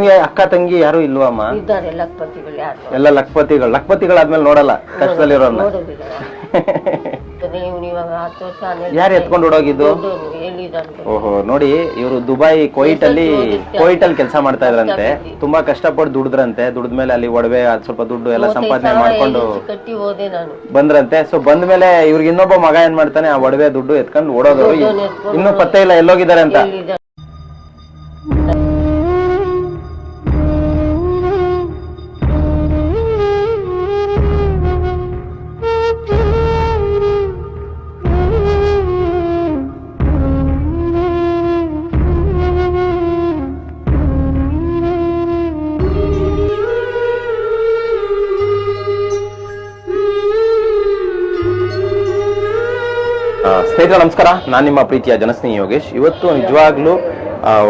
ನಿಮ್ಗೆ ಅಕ್ಕ ತಂಗಿ ಯಾರು ಇಲ್ವಾ ಅಮ್ಮ ಇದ್ದಾರೆ ಲಕ್ಪತಿಗಳು ಯಾರು? ಎಲ್ಲ ಲಕ್ಪತಿಗಳು. ಲಕ್ಪತಿಗಳಾದ್ಮೇಲೆ ನೋಡಲ್ಲ ಕಷ್ಟದಲ್ಲಿ ನೋಡುದಿಲ್ಲ. ನೀವು ಇವಾಗ ಹತ್ತು ವರ್ಷ ಹನ್ನೆರಡು ಯಾರು ಎತ್ಕೊಂಡು ಓಡೋಗಿದ್ದು? ಓಹೋ ನೋಡಿ ಇವರು ದುಬೈ ಕೋಯಿಟ್ ಅಲ್ಲಿ ಕೋಯಿಟ್ ಅಲ್ಲಿ ಕೆಲಸ ಮಾಡ್ತಾ ಇದ್ರಂತೆ. ತುಂಬಾ ಕಷ್ಟಪಟ್ಟು ದುಡಿದ್ರಂತೆ. ದುಡಿದ್ಮೇಲೆ ಅಲ್ಲಿ ಒಡವೆ ಅದ್ ಸ್ವಲ್ಪ ದುಡ್ಡು ಎಲ್ಲ ಸಂಪಾದನೆ ಮಾಡ್ಕೊಂಡು ಕಟ್ಟಿ ಹೋದೆ ನಾನು. ಬಂದ್ರಂತೆ. ಸೊ ಬಂದ್ಮೇಲೆ ಇವ್ರಿಗೆ ಇನ್ನೊಬ್ಬ ಮಗ ಏನ್ ಮಾಡ್ತಾನೆ? ಆ ಒಡವೆ ದುಡ್ಡು ಎತ್ಕೊಂಡು ಓಡೋದು ಇನ್ನೂ ಪತ್ತೆ ಇಲ್ಲ ಎಲ್ಲೋಗಿದ್ದಾರೆ ಅಂತ. ಸ್ನೇಹಿತರೆ, ನಮಸ್ಕಾರ. ನಾನು ನಿಮ್ಮ ಪ್ರೀತಿಯ ಜನಸ್ನೇಹಿ ಯೋಗೇಶ್. ಇವತ್ತು ನಿಜವಾಗ್ಲೂ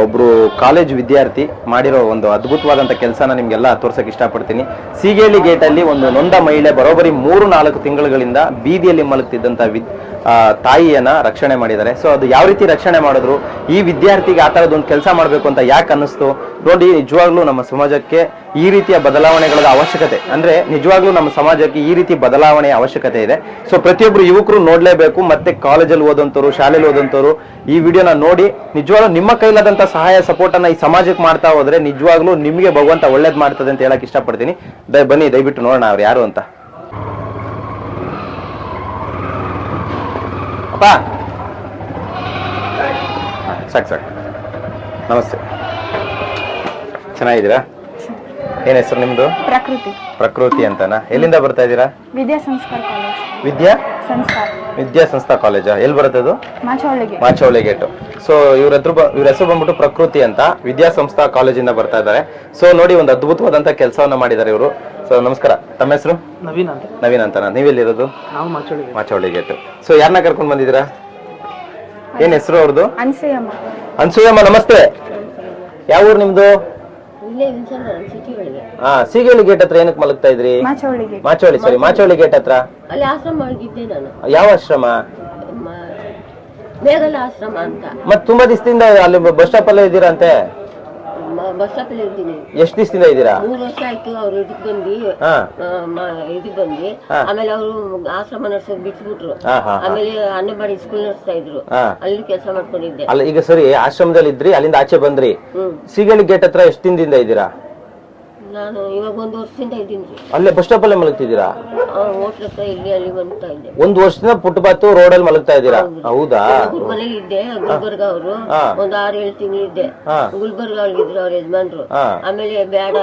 ಒಬ್ರು ಕಾಲೇಜ್ ವಿದ್ಯಾರ್ಥಿ ಮಾಡಿರೋ ಒಂದು ಅದ್ಭುತವಾದಂತ ಕೆಲಸನ ನಿಮ್ಗೆಲ್ಲ ತೋರ್ಸಕ್ ಇಷ್ಟಪಡ್ತೀನಿ. ಗೇಟ್ ಅಲ್ಲಿ ಒಂದು ನೊಂದ ಮಹಿಳೆ ಬರೋಬ್ಬರಿ ಮೂರು ನಾಲ್ಕು ತಿಂಗಳುಗಳಿಂದ ಬೀದಿಯಲ್ಲಿ ಮಲಗ್ತಿದ್ದಂತ ತಾಯಿಯನ್ನ ರಕ್ಷಣೆ ಮಾಡಿದ್ದಾರೆ. ಸೊ ಅದು ಯಾವ ರೀತಿ ರಕ್ಷಣೆ ಮಾಡಿದ್ರು? ಈ ವಿದ್ಯಾರ್ಥಿಗೆ ಆ ಒಂದು ಕೆಲಸ ಮಾಡ್ಬೇಕು ಅಂತ ಯಾಕೆ ಅನ್ನಿಸ್ತು? ನೋಡಿ, ನಿಜವಾಗ್ಲೂ ನಮ್ಮ ಸಮಾಜಕ್ಕೆ ಈ ರೀತಿಯ ಬದಲಾವಣೆಗಳ ಅವಶ್ಯಕತೆ. ಅಂದ್ರೆ, ನಿಜವಾಗ್ಲೂ ನಮ್ಮ ಸಮಾಜಕ್ಕೆ ಈ ರೀತಿ ಬದಲಾವಣೆಯ ಅವಶ್ಯಕತೆ ಇದೆ. ಸೊ ಪ್ರತಿಯೊಬ್ರು ಯುವಕರು ನೋಡ್ಲೇಬೇಕು. ಮತ್ತೆ ಕಾಲೇಜಲ್ಲಿ ಓದಂತವ್ರು ಶಾಲೆಯಲ್ಲಿ ಓದಂತವ್ರು ಈ ವಿಡಿಯೋನ ನೋಡಿ. ನಿಜವಾಗ್ಲೂ ನಿಮ್ಮ ಕೈಲಾದಂತ ಸಹಾಯ ಸಪೋರ್ಟ್ ಅನ್ನ ಈ ಸಮಾಜಕ್ಕೆ ಮಾಡ್ತಾ ಹೋದ್ರೆ ನಿಜವಾಗ್ಲೂ ನಿಮ್ಗೆ ಭಗವಂತ ಒಳ್ಳೇದ್ ಮಾಡ್ತದೆ ಅಂತ ಹೇಳಕ್ ಇಷ್ಟಪಡ್ತೀನಿ. ಬನ್ನಿ, ದಯವಿಟ್ಟು ನೋಡೋಣ ಅವ್ರು ಯಾರು ಅಂತ. ಅಪ್ಪ. ಸಾಕು ಸಾಕು. ನಮಸ್ತೆ. ಚೆನ್ನಾಗಿದ್ದೀರಾ? ಏನ್ ಹೆಸರು ನಿಮ್ದು? ಪ್ರಕೃತಿ. ಪ್ರಕೃತಿ ಅಂತನಾ? ಎಲ್ಲಿಂದ ಬರ್ತಾ ಇದ್ದೀರಾ? ವಿದ್ಯಾ ಸಂಸ್ಕಾರ ಕಾಲೇಜ್. ವಿದ್ಯಾ? ಸಂಸ್ಕಾರ. ವಿದ್ಯಾ ಸಂಸ್ಥಾ ಕಾಲೇಜಾ? ಎಲ್ಲಿ ಬರುತ್ತೆ ಅದು? ಮಾಚವಳ್ಳಿಗೆ ಮಾಚವಳ್ಳಿ ಗೇಟು. ಸೊ ಇವ್ರ ಹತ್ರ ಇವ್ರ ಹೆಸರು ಬಂದ್ಬಿಟ್ಟು ಪ್ರಕೃತಿ ಅಂತ ವಿದ್ಯಾ ಸಂಸ್ಥಾ ಕಾಲೇಜಿಂದ ಬರ್ತಾ ಇದ್ದಾರೆ. ಸೊ ನೋಡಿ ಒಂದು ಅದ್ಭುತವಾದಂತ ಕೆಲಸವನ್ನ ಮಾಡಿದ್ದಾರೆ ಇವರು. ಸೊ ನಮಸ್ಕಾರ. ತಮ್ಮ ಹೆಸರು? ನವೀನ್ ಅಂತ. ನವೀನ್ ಅಂತ ನೀವೆಲ್ಲಿರೋದು? ನಾವು ಮಾಚೋಳಿ ಮಾಚವಳ್ಳಿ ಗೇಟ್ ಸೊ ಯಾರನ್ನ ಕರ್ಕೊಂಡ್ ಬಂದಿದ್ದೀರಾ? ಏನ್ ಹೆಸರು ಅವ್ರದ್ದು ಅನ್ಸೂಯಮ್ಮ. ಅನ್ಸೂಯಮ್ಮ ನಮಸ್ತೆ. ಯಾವ ಊರು ನಿಮ್ದು? ಹಾ ಸೀಗೇಳಿ ಗೇಟ್ ಹತ್ರ ಏನಕ್ಕೆ ಮಲಗ್ತಾ ಇದ್ರಿ? ಮಾಚವಳ್ಳಿಗೆ ಮಾಚವಳ್ಳಿ ಸರಿ ಮಾಚವಳ್ಳಿ ಗೇಟ್ ಹತ್ರ? ಅಲ್ಲಿ ಆಶ್ರಮ ಆಗಿದ್ದೆ ನಾನು. ಯಾವ ಆಶ್ರಮ? ಮೇಘಲ ಆಶ್ರಮ ಅಂತ. ಮತ್ ತುಂಬಾ ದಿವಸದಿಂದ ಅಲ್ಲಿ ಬಸ್ ಸ್ಟಾಪ್ ಅಲ್ಲೇ ಇದ್ದೀರಂತೆ ಬಸ್ ಇದ್ದೀನಿ ದಿವಸದಿಂದ ಇದ್ದೀರಾ? ಮೂರು ವರ್ಷ ಆಯ್ತು ಅವ್ರು ಇದಕ್ ಬಂದು ಹಾ. ಇದಕ್ ಬಂದು. ಆಮೇಲೆ ಅವರು ಆಶ್ರಮ ನಡ್ಸೋದ್ ಬಿಟ್ಬಿಟ್ರು. ಹಾ ಹಾ ಆಮೇಲೆ ಅನ್ನಬಾಡಿ ಸ್ಕೂಲ್ ನಡೆಸ್ತಾ ಇದ್ರು. ಹಾ. ಅಲ್ಲಿ ಕೆಲಸ ಮಾಡ್ಕೊಂಡಿದ್ದೆ. ಅಲ್ಲ ಈಗ ಸರಿ ಆಶ್ರಮದಲ್ಲಿ ಇದ್ರಿ ಅಲ್ಲಿಂದ ಆಚೆ ಬಂದ್ರಿ. ಹ್ಮ್. ಸೀಗಳಿ ಗೇಟ್ ಹತ್ರ ಎಷ್ಟು ದಿನದಿಂದ ಇದ್ದೀರಾ? ನಾನು ಇವಾಗ ಒಂದು ವರ್ಷದಿಂದ ಇದ್ದೀನಿ. ಅಲ್ಲೇ ಬಸ್ ಸ್ಟಾಪ್ ಅಲ್ಲೇ ಮಲಗ್ತಿದ್ದೀರಾ ಹೋಟ್ಲ್ ಹತ್ರ ಇಲ್ಲಿ ಅಲ್ಲಿ ಬರ್ತಾ ಇದ್ದೆ. ಒಂದ್ ವರ್ಷದಿಂದ ಫುಟ್ಪಾತ್ ರೋಡ್ ಅಲ್ಲಿ ಮಲಗ್ತಾ ಇದ್ದೀರಾ? ಹೌದಾ. ಹುಡುಗ್ರ ಮನೇಲಿ ಇದ್ದೆ ಗುಲ್ಬರ್ಗ ಅವರು ಹಾ. ಒಂದ್ ಆರು ಏಳು ತಿಂಗಳಿದ್ದೆ ಹಾ. ಗುಲ್ಬರ್ಗ ಅವ್ರಿಗಿದ್ರು ಅವ್ರ ಯಜಮಾನ್ರು. ಹಾ. ಆಮೇಲೆ ಬೇಡ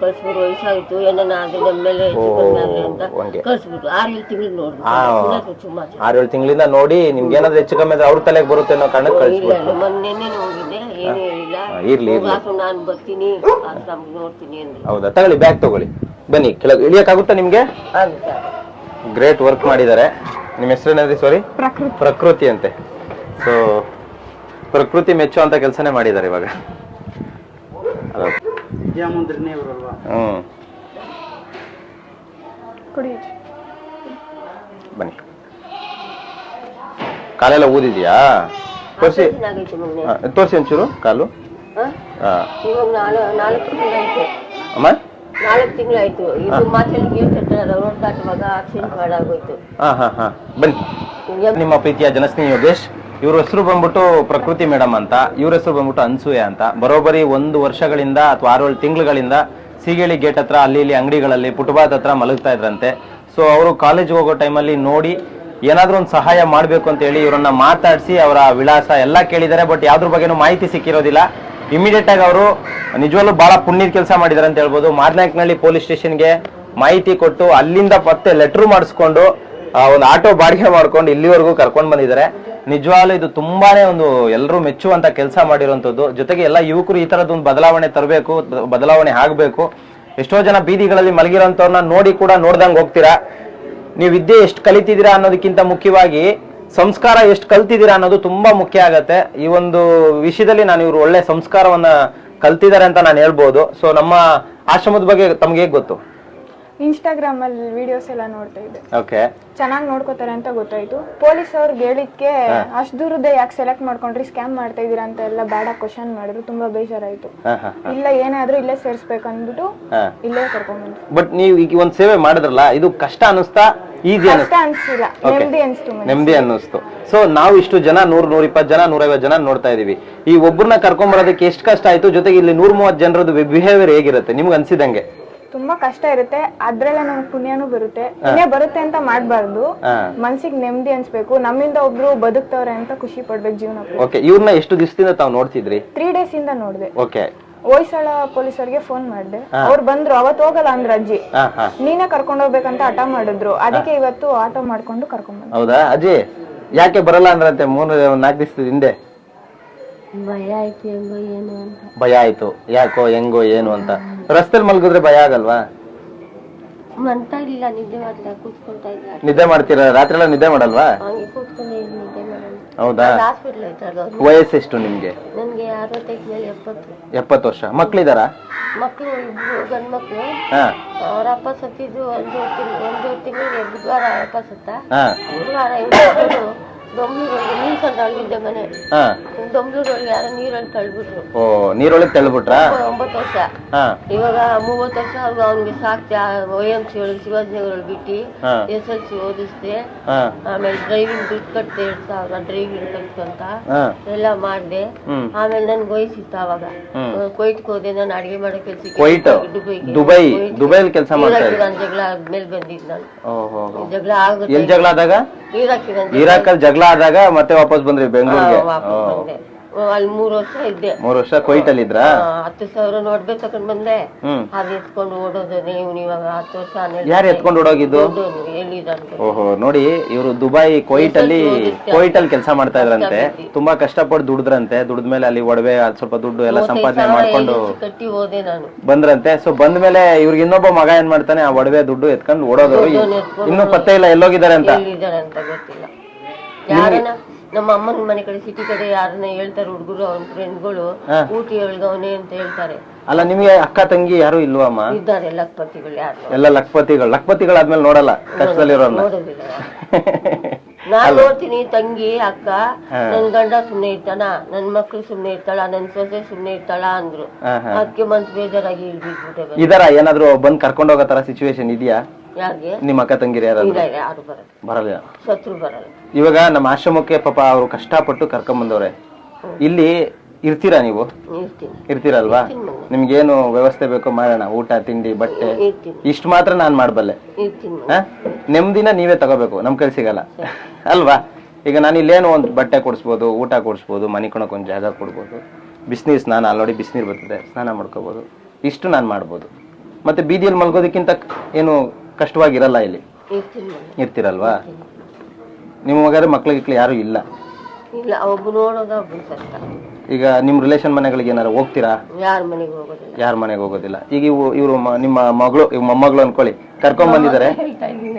ಕಳ್ಸ್ಬಿಡು ವಯಸ್ಸಾಯ್ತು ಏನನ್ನ ಆದ್ರೆ ನಮ್ಮ ಮೇಲೆ ಹೆಚ್ಚು ಆದ್ರೆ ಅಂತ ಹಂಗೆ. ಕಳ್ಸ್ಬಿಟ್ರು. ಆರು ಏಳು ತಿಂಗಳು ನೋಡ್ಬಿಟ್ಟು ಆರೇಳು ತಿಂಗಳಿಂದ ನೋಡಿ ನಿಮ್ಗೆ ಏನಾದ್ರು ಹೆಚ್ಚು ಕಮ್ಮಿ ಆದ್ರೆ ಅವ್ರ ತಲೆಗೆ ಬರುತ್ತೆ ಅನ್ನೋ ಕಾರಣಕ್ಕೆ ಇಲ್ಲ ಕಳಿಸ್ಬಿಟ್ಟು ಮೊನ್ನೆ ಹೋಗಿದ್ದೆ ಏನು ಹೇಳಿಲ್ಲ ಇರ್ಲಿ ಇರ್ಲಿ. ನಾನು ಬರ್ತೀನಿ. ನೋಡ್ತೀನಿ ಅಂದ್ರೆ ಹೌದಾ? ತಗೊಳ್ಳಿ ಬ್ಯಾಗ್ ತಗೊಳ್ಳಿ. ಬನ್ನಿ ಕೆಳಗೆ ಇಳಿಯಕ್ಕಾಗುತ್ತಾ ನಿಮ್ಗೆ? ಗ್ರೇಟ್ ವರ್ಕ್ ಮಾಡಿದ್ದಾರೆ. ನಿಮ್ಮ ಹೆಸರೇನದ್ರಿ ಸಾರಿ ಪ್ರಕೃತಿ. ಪ್ರಕೃತಿ ಅಂತೆ. ಸೊ ಪ್ರಕೃತಿ ಮೆಚ್ಚು ಅಂತ ಕೆಲಸನೇ ಮಾಡಿದ್ದಾರೆ ಇವಾಗ. ಹ್ಮ್. ಕುಡಿ. ಬನ್ನಿ. ಕಾಲೆಲ್ಲ ಊದಿದ್ಯಾ? ತೋರಿಸಿ. ತೋರಿಸಿ ಒಂಚೂರು ಕಾಲು. ಇವಾಗ ನಾಲ್ಕು ನಾಲ್ಕು ತಿಂಗಳಾಯ್ತು. ಅಮ್ಮ? ನಾಲ್ಕು ತಿಂಗಳಾಯ್ತು. ಇದು ಮಾತಲ್ಲಿ ಕೇಳ್ತಿರ್ತಾರೆ ರೋಡ್ ದಾಟುವಾಗ ಆಕ್ಸಿಡೆಂಟ್ ಮಾಡಾಗೋಯ್ತು ಹಾ ಹಾ ಹಾ. ಬನ್ನಿ. ನಿಮ್ಮ ಪ್ರೀತಿಯ ಜನಸ್ನೇಹಿ ಯೋಗೇಶ್ ಇವ್ರ ಹೆಸರು ಬಂದ್ಬಿಟ್ಟು ಪ್ರಕೃತಿ ಮೇಡಮ್ ಅಂತ ಇವ್ರ ಹೆಸರು ಬಂದ್ಬಿಟ್ಟು ಅನ್ಸೂಯ ಅಂತ. ಬರೋಬ್ಬರಿ ಒಂದು ವರ್ಷಗಳಿಂದ ಅಥವಾ ಆರೇಳು ತಿಂಗಳುಗಳಿಂದ ಸೀಗೇಳಿ ಗೇಟ್ ಹತ್ರ ಅಲ್ಲಿ ಇಲ್ಲಿ ಅಂಗಡಿಗಳಲ್ಲಿ ಪುಟ್ಬಾತ್ ಹತ್ರ ಮಲಗ್ತಾ ಇದ್ರಂತೆ. ಸೊ ಅವರು ಕಾಲೇಜ್ ಹೋಗೋ ಟೈಮಲ್ಲಿ ನೋಡಿ ಏನಾದ್ರೂ ಒಂದು ಸಹಾಯ ಮಾಡಬೇಕು ಅಂತ ಹೇಳಿ ಇವರನ್ನ ಮಾತಾಡಿಸಿ ಅವರ ವಿಳಾಸ ಎಲ್ಲ ಕೇಳಿದ್ದಾರೆ. ಬಟ್ ಯಾವ್ದ್ರ ಬಗ್ಗೆನೂ ಮಾಹಿತಿ ಸಿಕ್ಕಿರೋದಿಲ್ಲ. ಇಮಿಡಿಯೇಟ್ ಆಗಿ ಅವರು ನಿಜವಲ್ಲೂ ಬಹಳ ಪುಣ್ಯದ ಕೆಲಸ ಮಾಡಿದ್ದಾರೆ ಅಂತ ಹೇಳ್ಬೋದು. ಮಾರ್ನಾಯಕ್ನಹಳ್ಳಿ ಪೊಲೀಸ್ ಸ್ಟೇಷನ್ಗೆ ಮಾಹಿತಿ ಕೊಟ್ಟು ಅಲ್ಲಿಂದ ಮತ್ತೆ ಲೆಟ್ರ್ ಮಾಡಿಸ್ಕೊಂಡು ಒಂದು ಆಟೋ ಬಾಡಿಗೆ ಮಾಡ್ಕೊಂಡು ಇಲ್ಲಿವರೆಗೂ ಕರ್ಕೊಂಡು ಬಂದಿದ್ದಾರೆ. ನಿಜವಾಗ್ಲೂ ಇದು ತುಂಬಾನೇ ಒಂದು ಎಲ್ಲರೂ ಮೆಚ್ಚುವಂತ ಕೆಲಸ ಮಾಡಿರುವಂತದ್ದು ಜೊತೆಗೆ ಎಲ್ಲ ಯುವಕರು ಈ ತರದ ಒಂದು ಬದಲಾವಣೆ ತರಬೇಕು, ಬದಲಾವಣೆ ಆಗಬೇಕು. ಎಷ್ಟೋ ಜನ ಬೀದಿಗಳಲ್ಲಿ ಮಲಗಿರೋಂಥವ್ರನ್ನ ನೋಡಿ ಕೂಡ ನೋಡ್ದಂಗೆ ಹೋಗ್ತೀರಾ? ನೀವು ವಿದ್ಯೆ ಎಷ್ಟು ಕಲಿತಿದ್ದೀರಾ ಅನ್ನೋದಕ್ಕಿಂತ ಮುಖ್ಯವಾಗಿ ಸಂಸ್ಕಾರ ಎಷ್ಟು ಕಲ್ತಿದ್ದೀರಾ ಅನ್ನೋದು ತುಂಬಾ ಮುಖ್ಯ ಆಗತ್ತೆ. ಈ ಒಂದು ವಿಷಯದಲ್ಲಿ ನಾನು ಇವರು ಒಳ್ಳೆ ಸಂಸ್ಕಾರವನ್ನ ಕಲ್ತಿದ್ದಾರೆ ಅಂತ ನಾನು ಹೇಳ್ಬೋದು. ಸೊ ನಮ್ಮ ಆಶ್ರಮದ ಬಗ್ಗೆ ತಮ್ಗೆ ಹೇಗ್ ಗೊತ್ತು? ಇನ್ಸ್ಟಾಗ್ರಾಮ್ ಅಲ್ಲಿ ವಿಡಿಯೋಸ್ ಎಲ್ಲ ನೋಡ್ತಾ ಇದ್ದೆ. ಓಕೆ ಚೆನ್ನಾಗಿ ನೋಡ್ಕೋತಾರೆ ಅಂತ ಗೊತ್ತಾಯ್ತು. ಪೊಲೀಸ್ ಅವ್ರಿಗೆ ಹೇಳಿದ್ಕೆ ಅಷ್ಟು ದೂರದ ಯಾಕೆ ಸೆಲೆಕ್ಟ್ ಮಾಡ್ಕೊಂಡ್ರಿ ಸ್ಕ್ಯಾಮ್ ಮಾಡ್ತಾ ಇದೀರಾ ಅಂತ ಎಲ್ಲ ಬೇಡ ಕ್ವಶನ್ ಮಾಡಿದ್ರು. ತುಂಬಾ ಬೇಜಾರಾಯ್ತು. ಇಲ್ಲ ಏನಾದ್ರೂ ಇಲ್ಲೇ ಸೇರ್ಸ್ಬೇಕಂದ್ಬಿಟ್ಟು ಇಲ್ಲೇ ಕರ್ಕೊಂಡ್ಬಂದ್ರು ಬಟ್ ನೀವು ಈಗ ಒಂದ್ ಸೇವೆ ಮಾಡಿದ್ರಲ್ಲ ಇದು ಕಷ್ಟ ಅನಿಸ್ತಾ ಈಸಿ ನೆಮ್ಮದಿ ಅನ್ನಿಸ್ತು. ಸೊ ನಾವು ಇಷ್ಟು ಜನ ನೂರ್ ನೂರ ಇಪ್ಪತ್ತು ಜನ ನೂರೈವತ್ತು ಜನ ನೋಡ್ತಾ ಇದೀವಿ. ಈ ಒಬ್ಬರನ್ನ ಕರ್ಕೊಂಡ್ ಬರೋದಕ್ಕೆ ಎಷ್ಟು ಕಷ್ಟ ಆಯ್ತು? ಜೊತೆಗೆ ಇಲ್ಲಿ ನೂರ್ ಮೂವತ್ ಜನರದ್ದು ಬಿಹೇವಿಯರ್ ಹೇಗಿರುತ್ತೆ? ನಿಮ್ಗೆ ಅನ್ಸಿದಂಗೆ? ತುಂಬಾ ಕಷ್ಟ ಇರುತ್ತೆ. ಅದ್ರಲ್ಲೇ ನಮ್ಗೆ ಪುಣ್ಯನೂ ಬರುತ್ತೆ. ಪುಣ್ಯ ಬರುತ್ತೆ ಅಂತ ಮಾಡ್ಬಾರ್ದು. ಮನ್ಸಿಗೆ ನೆಮ್ಮದಿ ಅನ್ಸ್ಬೇಕು. ನಮ್ಮಿಂದ ಒಬ್ರು ಬದುಕ್ತವ್ರೆ ಅಂತ ಖುಷಿ ಪಡ್ಬೇಕು ಜೀವನ ಓಕೆ ಇವ್ರನ್ನ ಎಷ್ಟು ದಿವಸದಿಂದ ತಾವು ನೋಡ್ತಿದ್ರಿ? ತ್ರೀ ಡೇಸ್ ಇಂದ ನೋಡ್ದೆ. ಓಕೆ ಹೊಯ್ಸಳ ಪೊಲೀಸರಿಗೆ ಫೋನ್ ಮಾಡಿದೆ. ಅವ್ರು ಬಂದ್ರು ಅವತ್ ಹೋಗಲ್ಲ ಅಂದ್ರೆ ಅಜ್ಜಿ. ಹಾ ಹಾ. ನೀನೇ ಕರ್ಕೊಂಡ್ ಹೋಗ್ಬೇಕಂತ ಹಠ ಮಾಡಿದ್ರು. ಅದಕ್ಕೆ ಇವತ್ತು ಆಟೋ ಮಾಡ್ಕೊಂಡು ಕರ್ಕೊಂಡ್ ಬಂದ್ರು ಹೌದಾ? ಅಜ್ಜಿ ಯಾಕೆ ಬರಲ್ಲ ಅಂದ್ರಂತೆ ಮೂರು ನಾಲ್ಕು ದಿವಸ ಹಿಂದೆ? ಭಯ ಆಯ್ತು ಹೆಂಗೋ ಏನು ಅಂತ. ಭಯ ಆಯ್ತು. ಯಾಕೋ ಹೆಂಗೋ ಏನು ಅಂತ. ರಸ್ತೆಲ್ ಮಲ್ಗಿದ್ರೆ ಭಯ ಆಗಲ್ವಾ? ಮಂತ ಇಲ್ಲ ನಿದ್ದೆ ಮಾಡ್ತಾ ಕೂತ್ಕೊಳ್ತಾ ಇದ್ದ. ನಿದ್ದೆ ಮಾಡ್ತೀರಾ? ರಾತ್ರಿ ಎಲ್ಲ ನಿದ್ದೆ ಮಾಡಲ್ವಾ? ಹಂಗೆ ಕೂತ್ಕೊಂಡೆ ಇದ್ ನಿದ್ದೆ ಮಾಡೋಣ ಹೌದಾ? ಹಾಸ್ಪಿಟ್ಲ್ ಐತಲ್ಲ ವಯಸ್ಸೆಷ್ಟು ನಿಮ್ಗೆ? ನನ್ಗೆ ಅರವತ್ತೈದು ಮೇಲೆ ಎಪ್ಪತ್ತು. ಎಪ್ಪತ್ತು ವರ್ಷ. ಮಕ್ಳಿದಾರಾ? ಮಕ್ಕಳು ಇಬ್ರು ಗಂಡ್ ಮಕ್ಕಳು ಹಾ. ಅವ್ರ ಅಪ್ಪ ಸತ್ತಿದ್ದು ಒಂದು ತಿಂಗಳು ಒಂದು ತಿಂಗಳಿಗೆ ಬುಧವಾರ ಅಪ್ಪ ಸತ್ತ. ಹಾ. ಬುಧವಾರ ಇವ್ರು ಹಾ. ಯಾರೋ ನೀರಲ್ಲಿ ತಳ್ಬಿಟ್ರು. ಓ ನೀರೊಳಗೆ ಒಂಬತ್ತು ವರ್ಷ. ಹಾ. ಇವಾಗ ಮೂವತ್ತು ವರ್ಷ ಅವ್ರು ಅವ್ನಿಗೆ ಸಾಕ್ತಿ ಶಿವಾಜಿನಗರಲ್ಲಿ ಬಿಟ್ಟು ಹಾ. ಎಸ್ ಎಲ್ ಸಿ ಓದಿಸ್ದೆ. ಹಾ. ಆಮೇಲೆ ಡ್ರೈವಿಂಗ್ ದುಡ್ಡು ಕಟ್ತೆ ಎರಡ್ ಸಾವಿರ ಡ್ರೈವಿಂಗ್ ಕಟ್ಕೊಂತ ಹಾ. ಎಲ್ಲ ಮಾಡ್ದೆ. ಹ್ಮ್. ಆಮೇಲೆ ನನ್ಗೆ ವಯಸ್ಸಿತ್ತು ಅವಾಗ ಹ್ಮ್. ಕೊಯ್ಟ್ಗೆ ಹೋದೆ ನಾನು ಅಡಿಗೆ ಮಾಡೋ ಕೊಯ್ಟ್ ದುಬೈಗೆ. ದುಬೈ? ದುಬೈಲ್ ಕೆಲಸ ಮಾಡ್ತಾ ಜಗಳ ಆದ್ಮೇಲೆ ಬಂದಿದ್ದು ನಾನು. ಓಹೋ ಜಗಳ ಆಗುತ್ತೆ. ಎಲ್ಲಿ ಜಗಳ ಆದಾಗ? ಜಗಳ ಆದಾಗ ಮತ್ತೆ ವಾಪಸ್ ಬಂದ್ರಿ ಬೆಂಗಳೂರಿಗೆ? ವಾಪಸ್ ಬಂದೆ. ಅಲ್ಲಿ ಮೂರು ವರ್ಷ ಇದ್ದೆ. ಮೂರು ವರ್ಷ ಕೊಯ್ಟಲ್ಲಿ ಇದ್ರಾ ಆ, ಹತ್ತು ಸಾವಿರ ನೋಡ್ಬೇಕು ತಕೊಂಡ್ ಬಂದೆ. ಹ್ಮ್. ಅದು ಎತ್ಕೊಂಡು ಓಡೋದು ನೀವು ಇವಾಗ ಹತ್ತು ವರ್ಷ ಹನ್ನೆರಡು ಯಾರು ಎತ್ಕೊಂಡು ಓಡೋಗಿದ್ದು? ಎಲ್ಲಿದಂತ ಓಹೋ ನೋಡಿ ಇವರು ದುಬೈ ಕೊಯ್ಟ್ ಅಲ್ಲಿ ಕೊಯ್ಟ್ ಅಲ್ಲಿ ಕೆಲಸ ಮಾಡ್ತಾ ಇದ್ರಂತೆ. ತುಂಬಾ ಕಷ್ಟಪಟ್ಟು ದುಡಿದ್ರಂತೆ. ದುಡಿದ್ಮೇಲೆ ಅಲ್ಲಿ ಒಡವೆ ಅದ್ ಸ್ವಲ್ಪ ದುಡ್ಡು ಎಲ್ಲ ಸಂಪಾದನೆ ಮಾಡ್ಕೊಂಡು ಕಟ್ಟಿ ಹೋದೆ ನಾನು. ಬಂದ್ರಂತೆ. ಸೊ ಬಂದ್ಮೇಲೆ ಇವ್ರಿಗೆ ಇನ್ನೊಬ್ಬ ಮಗ ಏನ್ ಮಾಡ್ತಾನೆ? ಆ ಒಡವೆ ದುಡ್ಡು ಎತ್ಕೊಂಡು ಓಡೋದ್ರು ಇನ್ನೂ ಪತ್ತೆ ಇಲ್ಲ ಎಲ್ಲೋಗಿದ್ದಾರೆ ಅಂತ. ಎಲ್ಲಿದ್ದಾರೆ ಅಂತ ಗೊತ್ತಿಲ್ಲ. ಯಾರನ್ನ? ನಮ್ಮ ಅಮ್ಮನ ಮನೆ ಕಡೆ ಸಿಟಿ ಕಡೆ ಯಾರನ್ನ ಹೇಳ್ತಾರೆ ಹುಡುಗರು ಅವ್ನ ಫ್ರೆಂಡ್ಗಳು ಹಾ. ಊಟಿ ಅವನೇ ಅಂತ ಹೇಳ್ತಾರೆ. ಅಲ್ಲ ನಿಮಗೆ ಅಕ್ಕ ತಂಗಿ ಯಾರು ಇಲ್ವಾ ಅಮ್ಮ? ಇದ್ದಾರೆ ಲಕ್ಪತಿಗಳು ಯಾರು. ಎಲ್ಲ ಲಕ್ಪತಿಗಳು. ಲಕ್ಪತಿಗಳಾದ್ಮೇಲೆ ನೋಡಲ್ಲ ಕಷ್ಟದಲ್ಲಿರೋರ್ನ. ನೋಡೋದಿಲ್ಲ ನಾನ್ ನೋಡ್ತೀನಿ ತಂಗಿ ಅಕ್ಕ ನನ್ ಗಂಡ ಸುಮ್ನೆ ಇರ್ತಾನ ನನ್ ಮಕ್ಳು ಸುಮ್ನೆ ಇರ್ತಾಳ ನನ್ ಸೊಸೆ ಸುಮ್ನೆ ಇರ್ತಾಳ ಅಂದ್ರು. ಹಾ, ಹಾ. ಅದಕ್ಕೆ ಮನ್ಸು ಬೇಜಾರಾಗಿ ಇಳ್ಬಿಟ್ಬಿಟ್ಟೆ ಬಂದೆ. ಇದರ ಏನಾದ್ರು ಬಂದ್ ಕರ್ಕೊಂಡು ಹೋಗೋ ತರ ಸಿಚುವೇಶನ್ ಇದೆಯಾ? ಯಾರಿಗೆ ನಿಮ್ಮ ಅಕ್ಕ ತಂಗಿರಿ ಯಾರಾದ್ರು? ಇಲ್ಲ ಯಾರು ಬರಲ್ಲ. ಬರಲ್ಲ. ಶತ್ರು ಬರಲ್ಲ. ಇವಾಗ ನಮ್ಮ ಆಶ್ರಮಕ್ಕೆ ಪಾಪ ಅವರು ಕಷ್ಟಪಟ್ಟು ಕರ್ಕೊಂಡ್ ಬಂದವ್ರೆ ಇಲ್ಲಿ ಇರ್ತೀರಾ ನೀವು? ಇರ್ತೀರಲ್ವಾ? ನಿಮ್ಗೇನು ವ್ಯವಸ್ಥೆ ಬೇಕೋ ಮಾಡೋಣ ಊಟ ತಿಂಡಿ ಬಟ್ಟೆ. ಇಷ್ಟು ಮಾತ್ರ ನಾನು ಮಾಡಬಲ್ಲೆ. ನೆಮ್ಮದಿನ ನೀವೇ ತಗೋಬೇಕು ನಮ್ ಕೈ ಸಿಗಲ್ಲ. ಅಲ್ವಾ? ಈಗ ನಾನು ಇಲ್ಲೇನು ಒಂದು ಬಟ್ಟೆ ಕೊಡಿಸ್ಬೋದು ಊಟ ಕೊಡಿಸ್ಬೋದು ಮನೆ ಕೊಣಕ್ಕೆ ಒಂದು ಜಾಗ ಕೊಡ್ಬೋದು. ಬಿಸಿನೀರು ಸ್ನಾನ ಆಲ್ರೆಡಿ ಬಿಸಿನೀರು ಬರ್ತದೆ ಸ್ನಾನ ಮಾಡ್ಕೋಬೋದು. ಇಷ್ಟು ನಾನು ಮಾಡ್ಬೋದು. ಮತ್ತೆ ಬೀದಿಯಲ್ಲಿ ಮಲ್ಗೋದಕ್ಕಿಂತ ಏನು ಕಷ್ಟವಾಗಿರಲ್ಲ ಇಲ್ಲಿ. ಇರ್ತೀರಲ್ವಾ? ನಿಮ್ಮ ಮಗಾರ ಮಕ್ಳು ಗಿಕ್ಳು ಯಾರು ಇಲ್ಲ. ಇಲ್ಲ ಒಬ್ಬ ನೋಡೋದ ಒಬ್ಬ ಕಷ್ಟ. ಈಗ ನಿಮ್ಮ ರಿಲೇಷನ್ ಮನೆಗಳಿಗೆ ಏನಾರು ಹೋಗ್ತೀರಾ? ಯಾರ ಮನೆಗೆ ಹೋಗೋದಿಲ್ಲ. ಯಾರ ಮನೆಗೆ ಹೋಗೋದಿಲ್ಲ. ಈಗ ಇವು ಇವರು ನಿಮ್ಮ ಮಗಳು ಇವ್ ಮೊಮ್ಮಗಳು ಅನ್ಕೊಳ್ಳಿ. ಕರ್ಕೊಂಡ್ ಬಂದಿದ್ದಾರೆ.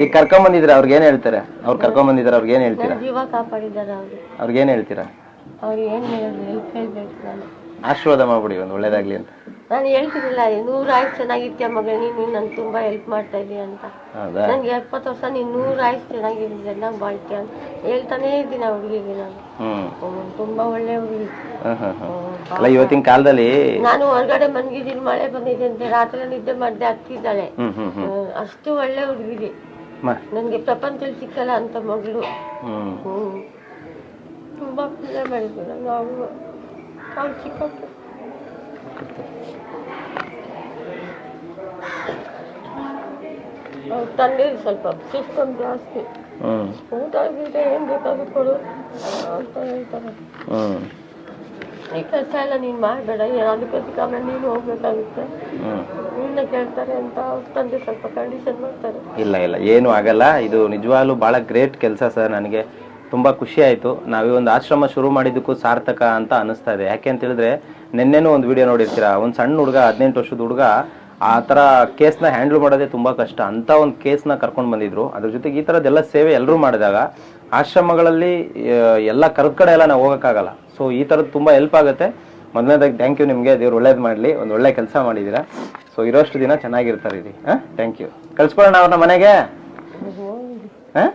ಈಗ ಕರ್ಕೊಂಡ್ ಬಂದಿದ್ರೆ ಅವ್ರಿಗೆ ಏನ್ ಹೇಳ್ತಾರೆ? ಅವ್ರು ಕರ್ಕೊಂಡ್ ಬಂದಿದ್ದಾರೆ ಅವ್ರಿಗೆ ಏನ್ ಹೇಳ್ತೀರಾ? ಜೀವ ಕಾಪಾಡಿದಾರೆ ಅವ್ರು. ಅವ್ರಿಗೆ ಏನ್ ಹೇಳ್ತೀರಾ? ಅವ್ರು ಏನು ಹೇಳಿದ್ರು ಹೇಳ್ಬೇಕು ನಾನು. ಆಶೀರ್ವಾದ ಮಾಡ್ಬಿಡಿ ಒಂದು ಒಳ್ಳೇದಾಗ್ಲಿ ಅಂತ. ನಾನು ಹೇಳ್ತಿರ್ಲಿಲ್ಲ ನೂರಾಯ್ತು ಚೆನ್ನಾಗಿರ್ತೀಯ ಮಗಳು ನೀನು ನನ್ ತುಂಬಾ ಹೆಲ್ಪ್ ಮಾಡ್ತಾ ಇದೀಯ ಅಂತ. ಹೌದಾ? ನನ್ಗೆ ಎಪ್ಪತ್ತು ವರ್ಷ ನೀನ್ ನೂರಾಯ್ತು ಆಯ್ತು ಚೆನ್ನಾಗಿ ಬಾಳ್ತೀಯ ಅಂತ ಹೇಳ್ತಾನೇ ಇದ್ದೀನಿ ಆ ಹುಡುಗಿಗೆ ನಾನು. ಹ್ಮ್. ತುಂಬಾ ಒಳ್ಳೆ ಹುಡುಗಿ. ಹ್ಮ್ ಹ್ಮ್ ಹ್ಮ್ ಅಲ್ಲ ಇವತ್ತಿನ ಕಾಲದಲ್ಲಿ ನಾನು ಹೊರಗಡೆ ಮನ್ಗಿದ್ದೀನಿ ಮಳೆ ಬಂದಿದೆ ಅಂತ ರಾತ್ರಿ ನಿದ್ದೆ ಮಾಡ್ದೆ ಹತ್ತಿದ್ದಾಳೆ ಹ್ಮ್ ಹ್ಮ್ ಹ್ಮ್. ಹ್ಮ್, ಅಷ್ಟು ಒಳ್ಳೆ ಹುಡುಗಿದೆ ಮ- ನನ್ಗೆ ಪ್ರಪಂಚದಲ್ಲಿ ಸಿಕ್ಕಲ್ಲ ಅಂತ ಮಗಳು. ಹ್ಮ್. ಹ್ಮ್. ತುಂಬಾ ಪೂಜೆ ಮಾಡಿದ್ರು ನಾನು ತಂದೆ ಸ್ವಲ್ಪ ಸಿಸ್ಟಮ್ ಜಾಸ್ತಿ. ಊಟ ಗೀಟ ಏನ್ ಬೇಕಾದ್ರೂ ಕೊಡು. ಅಂತ ಹೇಳ್ತಾರೆ. ಈ ಕೆಲಸ ಎಲ್ಲ ನೀನ್ ಮಾಡಬೇಡ ಅದಕ್ಕೋಸ್ಕರ ಆಮೇಲೆ ನೀನು ಹೋಗ್ಬೇಕಾಗುತ್ತೆ. ನಿನ್ನ ಕೇಳ್ತಾರೆ ಅಂತ ಅವ್ರ ತಂದೆ ಸ್ವಲ್ಪ ಕಂಡೀಷನ್ ಮಾಡ್ತಾರೆ. ಇಲ್ಲ ಇಲ್ಲ ಏನು ಆಗಲ್ಲ. ಇದು ನಿಜವಾಗ್ಲೂ ಬಹಳ ಗ್ರೇಟ್ ಕೆಲಸ ಸರ್ ನನಗೆ. ತುಂಬಾ ಖುಷಿ ಆಯ್ತು. ನಾವು ಒಂದು ಆಶ್ರಮ ಶುರು ಮಾಡಿದ್ದಕ್ಕೂ ಸಾರ್ಥಕ ಅಂತ ಅನಿಸ್ತಾ ಇದೆ. ಯಾಕೆ ಅಂತ ಹೇಳಿದ್ರೆ, ನಿನ್ನೆನೂ ಒಂದು ವಿಡಿಯೋ ನೋಡಿರ್ತೀರಾ? ಒಂದು ಸಣ್ಣ ಹುಡುಗ, ಹದಿನೆಂಟು ವರ್ಷದ ಹುಡುಗ, ಆ ಥರ ಕೇಸ್ನ ಹ್ಯಾಂಡಲ್ ಮಾಡೋದೇ ತುಂಬಾ ಕಷ್ಟ. ಅಂತ ಒಂದು ಕೇಸ್ನ ಕರ್ಕೊಂಡು ಬಂದಿದ್ರು. ಅದ್ರ ಜೊತೆಗೆ ಈ ಥರದ್ದೆಲ್ಲ ಸೇವೆ ಎಲ್ಲರೂ ಮಾಡಿದಾಗ, ಆಶ್ರಮಗಳಲ್ಲಿ ಎಲ್ಲ ಕರ್ದ ಕಡೆ ಎಲ್ಲ ನಾವು ಹೋಗೋಕ್ಕಾಗಲ್ಲ. ಸೊ ಈ ಥರದ್ದು ತುಂಬಾ ಹೆಲ್ಪ್ ಆಗುತ್ತೆ. ಮೊದಲನೇದಾಗಿ ಥ್ಯಾಂಕ್ ಯು ನಿಮಗೆ. ದೇವ್ರು ಒಳ್ಳೇದು ಮಾಡಲಿ. ಒಂದು ಒಳ್ಳೆ ಕೆಲಸ ಮಾಡಿದ್ದೀರಾ ಸೊ ಇರೋಷ್ಟು ದಿನ ಚೆನ್ನಾಗಿರ್ತಾರೆ ಇಲ್ಲಿ. ಹಾಂ? ಥ್ಯಾಂಕ್ ಯು ಕಳ್ಸ್ಕೊಳ್ಳೋಣ ಅವ್ರನ್ನ ಮನೆಗೆ. ಹಾಂ?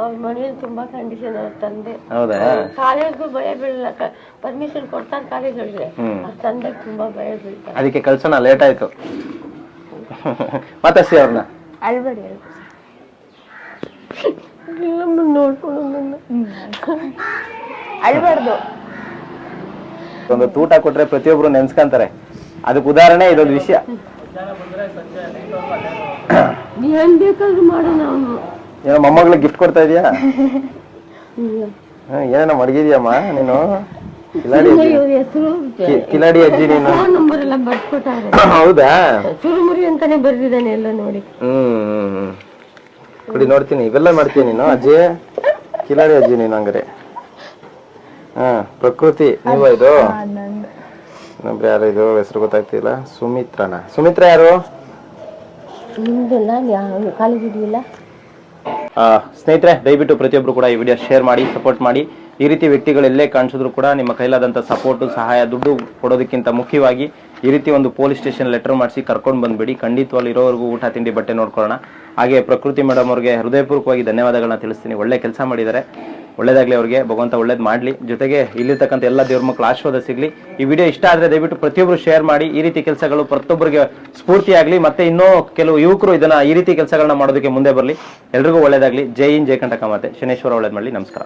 ಅವ್ರ ಮನೇಲಿ ತುಂಬಾ ಕಂಡೀಷನ್ ಅವ್ರ ತಂದೆ. ಹೌದಾ? ಕಾಲೇಜ್ಗೂ ಭಯ ಬೀಳಲ್ಲ. ಪರ್ಮಿಷನ್ ಕೊಡ್ತಾರೆ ಕಾಲೇಜ್ಗಳಿಗೆ. ಅವ್ರ ತಂದೆ ತುಂಬಾ ಭಯ ಬೀಳ್ತಾರೆ ಅದಕ್ಕೆ ಕಳ್ಸೋಣ ಲೇಟ್ ಆಯ್ತು. ಮಾತಾಡ್ಸಿ ಅವ್ರನ್ನ? ಅಳ್ಬೇಡಿ ನೋಡ್ಕೊಂಡು ಅಳ್ಬಾರ್ದು. ಒಂದು ತೂಟ ಕೊಟ್ರೆ ಪ್ರತಿಯೊಬ್ರು ನೆನ್ಸ್ಕೊಂತಾರೆ. ಅದಕ್ಕೆ ಉದಾಹರಣೆ ಇದೊಂದು ವಿಷಯ. ಏನ್ ಬೇಕಾದ್ರೂ ಮಾಡೋಣ ಅವನು. ಏನೋ ಮೊಮ್ಮಗಳಿಗೆ ಗಿಫ್ಟ್ ಕೊಡ್ತಾ ಇದೀಯಾ? ಏನೋ ಏನೇನೋ ಮಡಗಿದ್ಯಮ್ಮ ನೀನು? ಕಿಲಾಡಿ ಅಜ್ಜಿ. ಇವ್ರ ಕಿಲಾಡಿ ಅಜ್ಜಿ ನೀನು. ನಂಬರ್ ಎಲ್ಲ ಬರ್ಕೊಟ್ಟಾರೆ ಹೌದಾ? ಚುರುಮುರಿ ಅಂತಾನೆ ಬರ್ದಿದ್ದಾನೆ ಎಲ್ಲ ನೋಡಿ. ಹ್ಮ್ ಹ್ಮ್ ಹ್ಮ್. ಕುಡಿ ನೋಡ್ತೀನಿ. ಇವೆಲ್ಲ ಮಾಡ್ತೀನಿ ನೀನು ಅಜ್ಜಿ? ಕಿಲಾಡಿ ಅಜ್ಜಿ ನೀನು ಹಂಗಾರೆ. ಹಾ ಪ್ರಕೃತಿ ನೀವ ಇದು? ನಂದು. ಇನ್ನೊಬ್ರು ಯಾರು ಇದು? ಹೆಸರು ಗೊತ್ತಾಗ್ತಿಲ್ಲ. ಸುಮಿತ್ರನ? ಸುಮಿತ್ರ ಯಾರು? ನಿಮ್ದೆಲ್ಲ ಕಾಲೇಜ್ ಇದೆಯಲ್ಲ ಸ್ನೇಹಿತರೆ, ದಯವಿಟ್ಟು ಪ್ರತಿಯೊಬ್ಬರು ಕೂಡ ಈ ವಿಡಿಯೋ ಶೇರ್ ಮಾಡಿ ಸಪೋರ್ಟ್ ಮಾಡಿ. ಈ ರೀತಿ ವ್ಯಕ್ತಿಗಳು ಎಲ್ಲೇ ಕಾಣಿಸಿದ್ರು ಕೂಡ ನಿಮ್ಮ ಕೈಲಾದಂಥ ಸಪೋರ್ಟು ಸಹಾಯ, ದುಡ್ಡು ಕೊಡೋದಕ್ಕಿಂತ ಮುಖ್ಯವಾಗಿ ಈ ರೀತಿ ಒಂದು ಪೊಲೀಸ್ ಸ್ಟೇಷನ್ ಲೆಟರ್ ಮಾಡಿಸಿ ಕರ್ಕೊಂಡು ಬಂದ್ಬಿಡಿ. ಖಂಡಿತವಾಗಿ ಇರೋವರೆಗೂ ಊಟ, ತಿಂಡಿ, ಬಟ್ಟೆ ನೋಡ್ಕೊಳ್ಳೋಣ. ಹಾಗೆ ಪ್ರಕೃತಿ ಮೇಡಮ್ ಅವ್ರಿಗೆ ಹೃದಯಪೂರ್ವಕವಾಗಿ ಧನ್ಯವಾದಗಳನ್ನ ತಿಳಿಸ್ತೀನಿ. ಒಳ್ಳೆ ಕೆಲಸ ಮಾಡಿದ್ದಾರೆ. ಒಳ್ಳೇದಾಗ್ಲಿ ಅವ್ರಿಗೆ, ಭಗವಂತ ಒಳ್ಳೇದು ಮಾಡಲಿ. ಜೊತೆಗೆ ಇಲ್ಲಿರ್ತಕ್ಕಂಥ ಎಲ್ಲ ದೇವ್ರ ಮಕ್ಕಳು ಆಶೀರ್ವಾದ ಸಿಗಲಿ. ಈ ವಿಡಿಯೋ ಇಷ್ಟ ಆದರೆ ದಯವಿಟ್ಟು ಪ್ರತಿಯೊಬ್ಬರು ಶೇರ್ ಮಾಡಿ, ಈ ರೀತಿ ಕೆಲಸಗಳು ಪ್ರತಿಯೊಬ್ಬರಿಗೆ ಸ್ಫೂರ್ತಿಯಾಗಲಿ ಮತ್ತೆ ಇನ್ನೂ ಕೆಲವು ಯುವಕರು ಇದನ್ನ ಈ ರೀತಿ ಕೆಲಸಗಳನ್ನ ಮಾಡೋದಕ್ಕೆ ಮುಂದೆ ಬರಲಿ. ಎಲ್ರಿಗೂ ಒಳ್ಳೇದಾಗಲಿ. ಜೈ ಇನ್ ಜೈ ಕಂಟಕ ಮಾತೆ. ಶನೇಶ್ವರ ಒಳ್ಳೇದು ಮಾಡಲಿ. ನಮಸ್ಕಾರ.